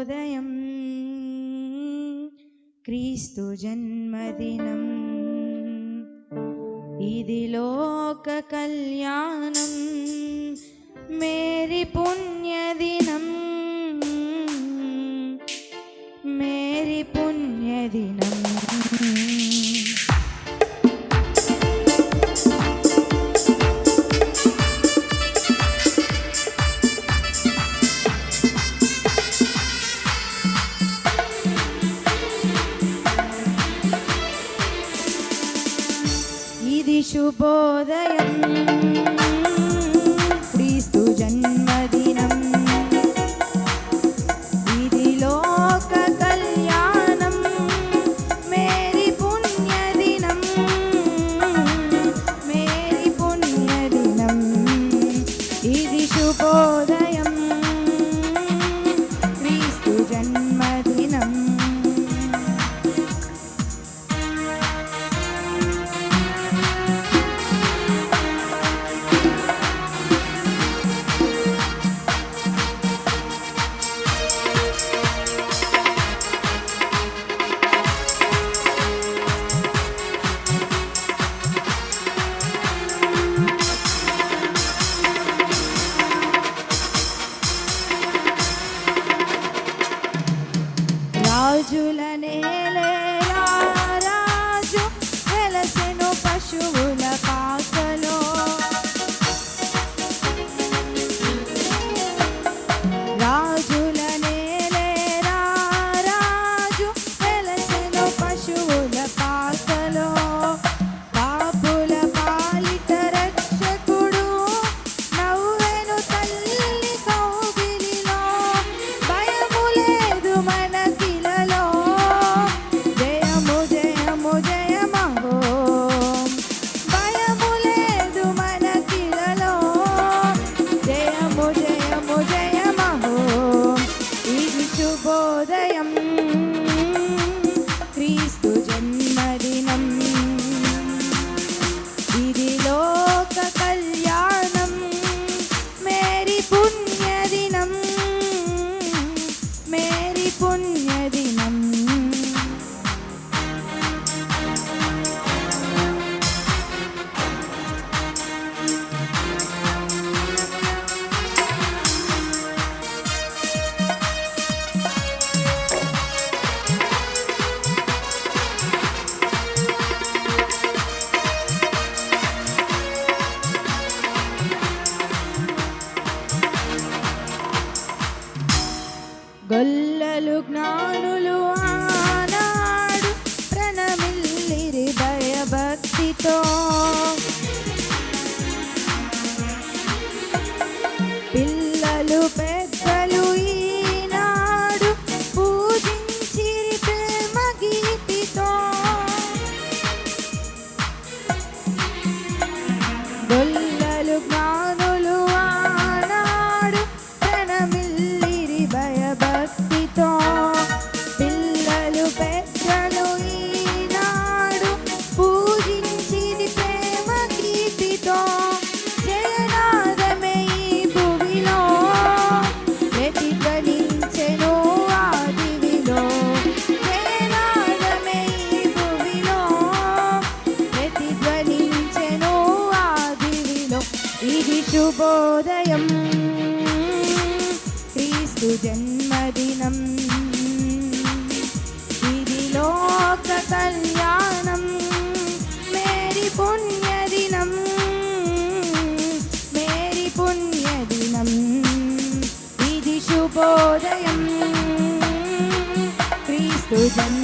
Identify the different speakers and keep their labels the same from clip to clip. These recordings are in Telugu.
Speaker 1: శుభోదయం క్రీస్తు జన్మదినం. ఇది లోక కళ్యాణం. ശുഭോദയം ക്രിസ്തു ജന്മദിനം. ഇതി ലോക കല്യാണം. മേരി പുണ്യദിനം. മേരി പുണ്യദിനം. ഇതി ശുഭോദയം రాజుల నేల రాజు వెలసెను పశువుల పాక శుభోదయం క్రీస్తు జన్మ పిల్లలు జ్ఞానులు ఆనాడు ప్రణమిల్లిరి భయభక్తితో ജന്മദിനം. ഇതിലോക കല്യാണം മേരി പുണ്യദിനം. മേരി പുണ്യദിനം. ഇത് ശുഭോദയം ക്രിസ്തു ജന്മ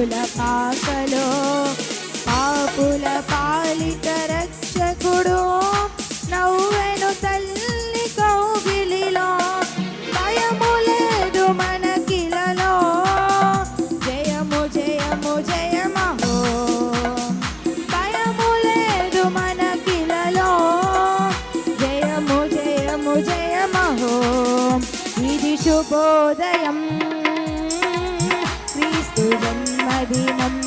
Speaker 1: పాపుల పాపలో పాపుల పాలిట రక్షకుడు నవ్వెను తల్లి కౌగిలిలో భయము లేదు మన కిలలో. జయము జయము జయమో భయము లేదు మన కిలలో. జయము జయము జయమహో ఇది శుభోదయం. Gabi Nam